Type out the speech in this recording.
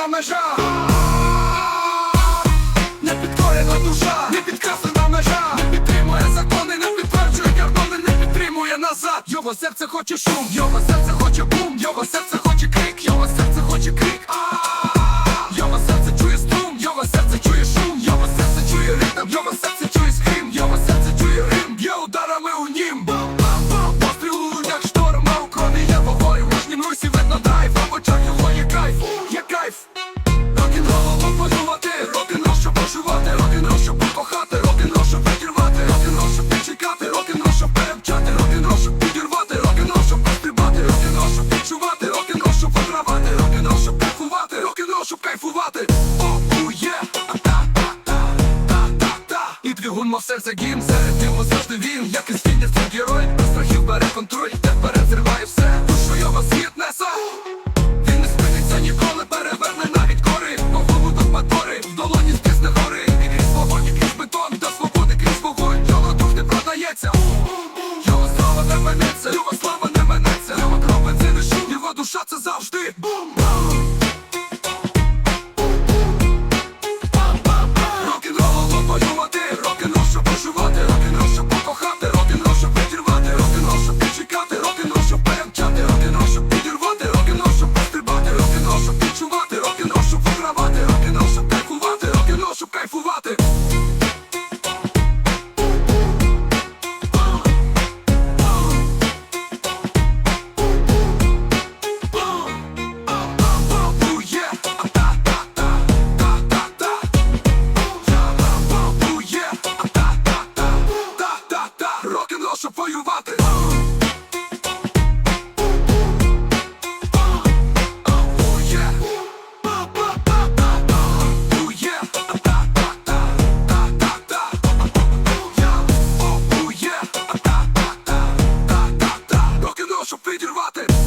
непідкорена межа, непідкорена душа, не підкреслена межа, не підтримує закони, не підтверджує кордони, не підтримує назад. Його серце хоче шум, його серце хоче бум, його серце. серце гімн, серед ньому завжди він, як і стільня, твій герой, без страхів бере контроль, тепер працювати.